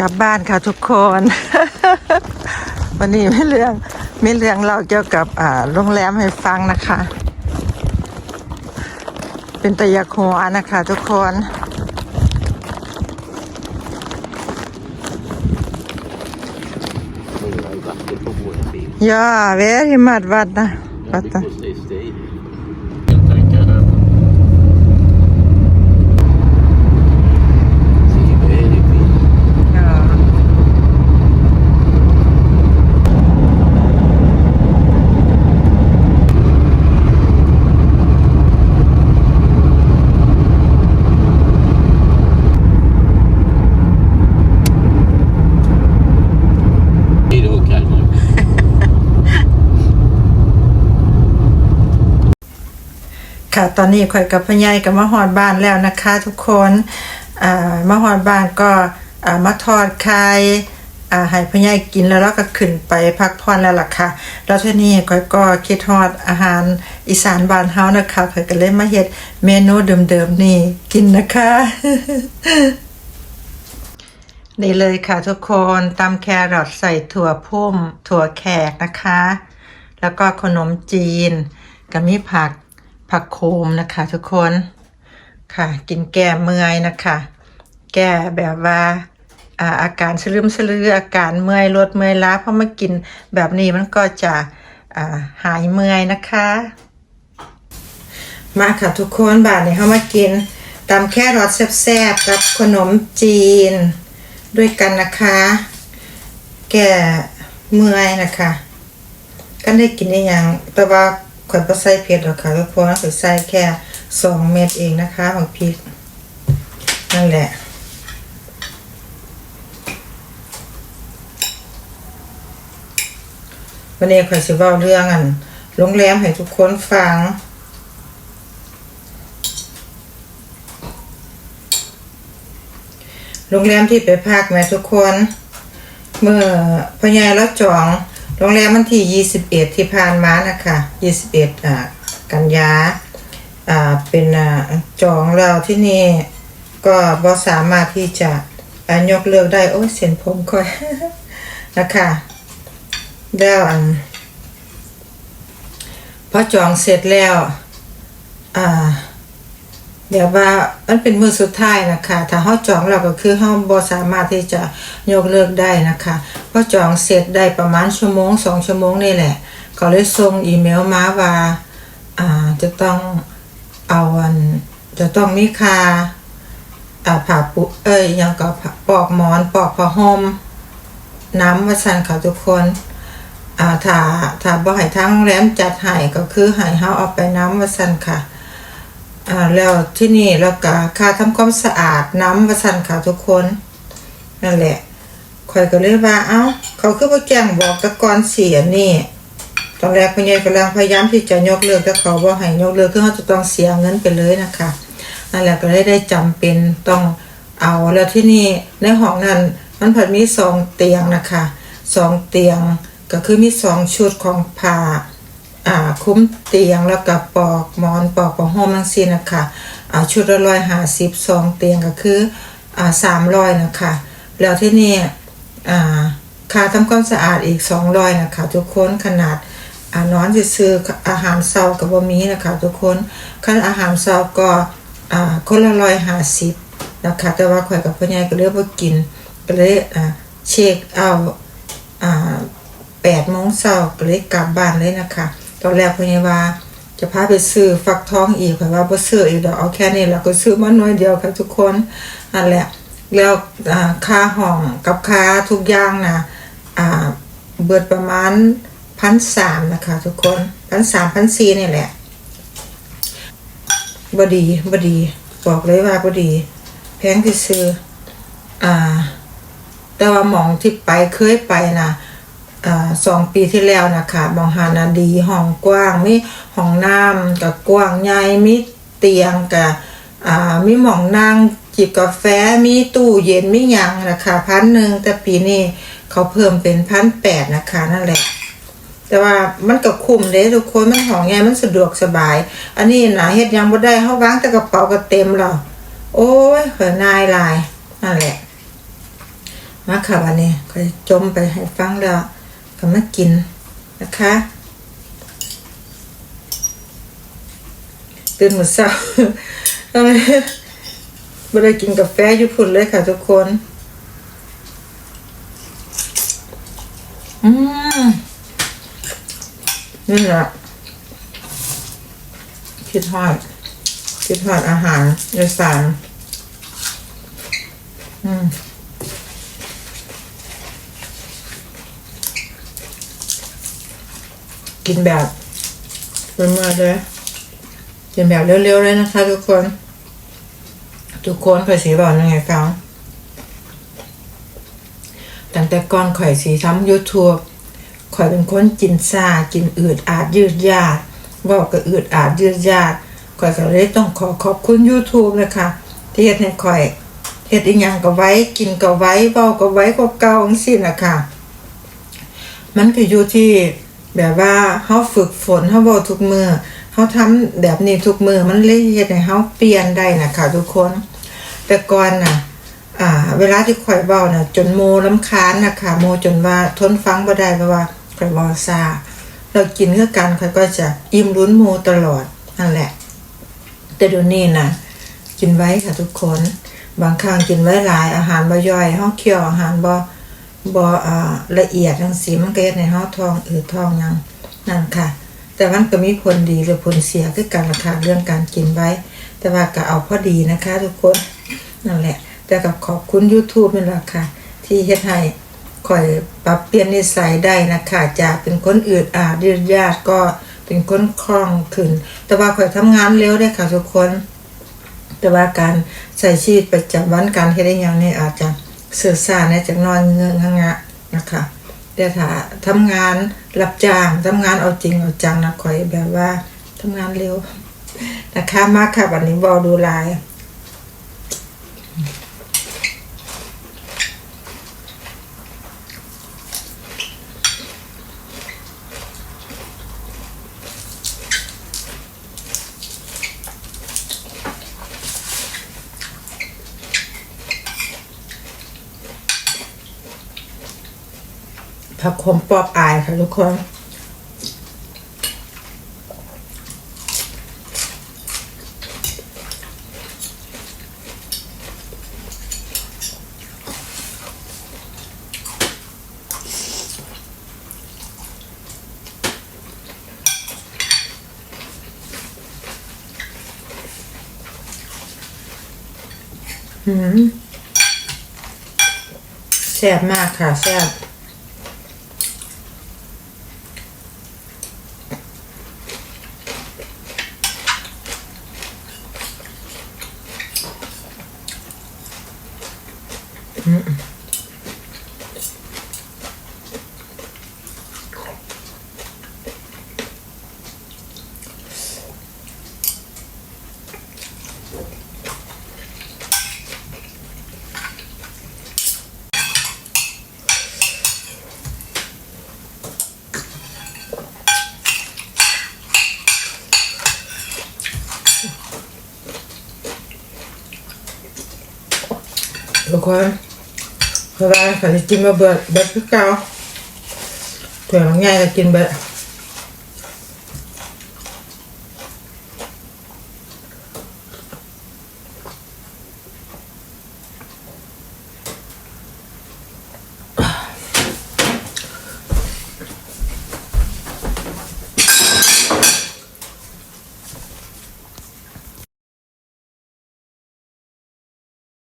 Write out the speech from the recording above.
กลับบ้านค่ะทุกคน วันนี้ไม่เรื่องไม่เรื่องเราเกี่ยวกับอ่าโรงแรมให้ฟังนะคะ เป็นตะยาหัวนะคะทุกคน Många har ju varit på våra bil. ย่าเวริมัดวัดนะวัด Det นะ kostar ju steg. Jag tänker... Det är väldigt fint. นี่ดูกันหมด ค่ะ ตอนนี้ข่อยกับพ่อใหญ่กับมาหอดบ้านแล้วนะคะ ทุกคนมาหอดบ้านก็มาทอดไข่ให้พ่อใหญ่กินแล้วเราก็ขึ้นไปพักผ่อนแล้วล่ะค่ะ แล้วทีนี้ข่อยก็คิดฮอดอาหารอีสานบ้านเฮานะคะข่อยก็เลยมาเฮ็ดเมนูเดิมๆนี่กินนะคะนี่เลยค่ะทุกคนตำแครอทใส่ถั่วพุ่มถั่วแขกนะคะ แล้วก็ขนมจีนกับมีผัก ผักโคมนะคะทุกคนค่ะ กินแก้เมื่อยนะคะ แก้แบบว่าอาอาการสลืมสลืออาการเมื่อยลดเมื่อยล้าเพราะมากินแบบนี้มันก็จะาหายเมื่อยนะคะ มาค่ะทุกคนบาทนี้เขามากินตำแค่รสแซ่บๆกับขนมจีนด้วยกันนะคะ แก่เมื่อยนะคะ ก็ได้กินได้ยังแต่ว่า ข่อยบ่ใส่เผ็ดหรอกค่ะทุกคนข่อยใส่แค่สองเม็ดเองนะคะของพริก นั่นแหละวันนี้ข่อยสิเว้าเรื่องอันโรงแรมให้ทุกคนฟังโรงแรมที่ไปพักแม่ทุกคน เมื่อพญายแล้วจอง โรงแรมวันที่ 21 ที่ผ่านมานะคะ21อ่ากันยาอ่าเป็นอ่าจองแล้วที่นี่ก็บ่สามารถที่จะอ่ายกเลิกได้ โอ้ยเส้นผมค่อยนะคะแล้วอันพอจองเสร็จแล้ว อ่า เดี๋ยวว่ามันเป็นมือสุดท้ายนะคะถ้าเฮาจองเราก็คือเฮาบ่สามารถที่จะยกเลิกได้นะคะเพราะจองเสร็จได้ประมาณชั่วโมงสองชั่วโมงนี่แหละเขาเลยส่งอีเมลมาว่าอ่าจะต้องเอาอันจะต้องมีค่าอ่าผ่าปุเอ้ยยังก็ปอกหมอนปอกผ้าห่มน้ำว่าซั่นค่ะทุกคนอ่าถ้าถ้าบ่ให้ทางโรงแรมจัดให้ก็คือให้เฮาเอาไปน้ำว่าซั่นค่ะ อ่าแล้วที่นี่แล้วก็ค่าทำความสะอาดน้ำประสันค่ะทุกคนนั่นแหละคอยก็เลยว่าเอ้า เขาคือว่าแจ้งบอกตะกอนเสียนี่ตอนแรกพญายกำลังพยายามที่จะยกเลิกแต่เขาบอกให้ยกเลิกคือเขาจะต้องเสียเงินไปเลยนะคะนั่นแหละก็เลยได้จำเป็นต้องเอาแล้วที่นี่ในห้องนั้นมันผัดมีสองเตียงนะคะสองเตียงก็คือมีสองชุดของผ้า อ่าคุ้มเตียงแล้วก็ปอกหมอนปอกผ้าห่มทั้งสิ้นะคะอ่าชุดละร้อยห้าสิบสองเตียงก็คืออ่าสามร้อยนะคะแล้วที่นี่อ่าค่าทำความสะอาดอีกสองร้อยนะคะทุกคนขนาดอ่านอนซื้ออาหารเช้ากับบะมีนะคะทุกคนขั้นอาหารเช้าก็อ่าคนละร้อยห้าสิบนะคะแต่ว่าข่อยกับพ่อใหญ่ก็เลือกว่ากินก็เลยอ่าเช็คเอาอ่าแปดโมงเช้าก็เลยกลับบ้านเลยนะคะ ตอนแรกพยาว่า จะพาไปซื้อฟักทองอีกเพราะว่าบ่ซื้ออีกดี๋ยวเอาแค่นี้แล้วก็ซื้อมาหน่อยเดียวค่ะทุกคนนั่นแหละแล้วค่าห้องกับค่าทุกอย่างนะอ่าเบิดประมาณพันสามนะคะ ทุกคนพันสามพันสี่นี่แหละบดีบดี บอกเลยว่าบดี แพงที่ซื้ออ่า แต่ว่าหมองที่ไปเคยไปนะอ่า สองปีที่แล้วนะคะมองหานาดีห้องกว้างมีห้องน้ำกับกว้างใหญ่มีเตียงกับมีหมองนั่งจิบกาแฟมีตู้เย็นมียังนะคะพันหนึ่งแต่ปีนี้เขาเพิ่มเป็นพันแปดนะคะนั่นแหละ แต่ว่ามันก็คุ้มเด้ทุกคนมันของไงมันสะดวกสบาย อันนี้นะเฮ็ดยังบ่ได้เฮาวางแต่กระเป๋าก็เต็มแล้วโอ้ยเขินายลายนั่นแหละมาค่ะวันนี้คอยจมไปให้ฟังแล้ว ก็มากินนะคะตื่นหมดเช้าไม่ได้กินกาแฟญี่ปุ่นเลยค่ะทุกคน อืมนี่แหละคิดทอดคิดทอดอาหารในสารอืม กินแบบเมื่อเลยกินแบบเร็วๆเลยนะคะ ทุกคน ทุกคนข่อยสีบอกยังไงฟังตั้งแต่ก่อนข่อยสีทำ YouTube ข่อยเป็นคนกินซากินอืดอาดยืดยาดเว่าก็อืดอาดยืดยาดข่อยก็เลยต้องขอขอบคุณ YouTube เลยค่ะที่เฮ็ดให้ข่อยเฮ็ดอีหยังก็ไว้กินก็ไว้เว้าก็ไว้ก็เก่าจังซี่น่ะค่ะมันก็อยู่ที่ แบบว่าเฮาฝึกฝนเฮาเว้าทุกมือเฮาทำแบบนี้ทุกมือมันเลยเฮ็ดให้เฮาเปลี่ยนได้นะคะทุกคน แต่ก่อนน่ะอ่า เวลาที่ข่อยเว้าน่ะ จนโมลำคาญนะคะโมจนว่าทนฟังบ่ได้เพราะว่าข่อยเว้าซ่าเรากินคือกันข่อยก็จะอิ่มลุ้นโมตลอดนั่นแหละ แต่เดี๋ยวนี้น่ะ กินไว้ค่ะทุกคน บางครั้งกินไว้หลายอาหารบ่ย่อยเฮาเคี่ยวอาหารบ่ บอ่าละเอียดจังซี่มันก็เฮ็ดให้เฮาทองอืดทองยังนั่นค่ะ แต่มันก็มีผลดีหรือผลเสียคือกันราคาเรื่องการกินไว้ แต่ว่าก็เอาพอดีนะคะ ทุกคนนั่นแหละ แต่กับขอบคุณ YouTube นี่แหละค่ะ ที่เฮ็ดให้ข่อยปรับเปลี่ยนนิสัยได้นะคะจากเป็นคนอืดอาดยืดยาดก็เป็นคนคล่องขึ้น แต่ว่าข่อยทำงานเร็วได้ค่ะทุกคน แต่ว่าการใช้ชีวิตประจำวันการเฮ็ดได้อย่างนี้อาจจะ เสื่อสาในจากนอนเงินงะนะคะแต่ถ้าทำงานรับจ้างทำงานเอาจริงเอาจังนะคอยแบบว่าทำงานเร็วนะคะมากค่ะวันนี้บอดูไลา ผักขมปอบอายค่ะทุกคนอืมแซ่บมากค่ะแซ่บ ทุกคน เพราะว่าเขาจะกินมาเบิดเบิดคือเก่าเผื่อง่ายก็กินเบิด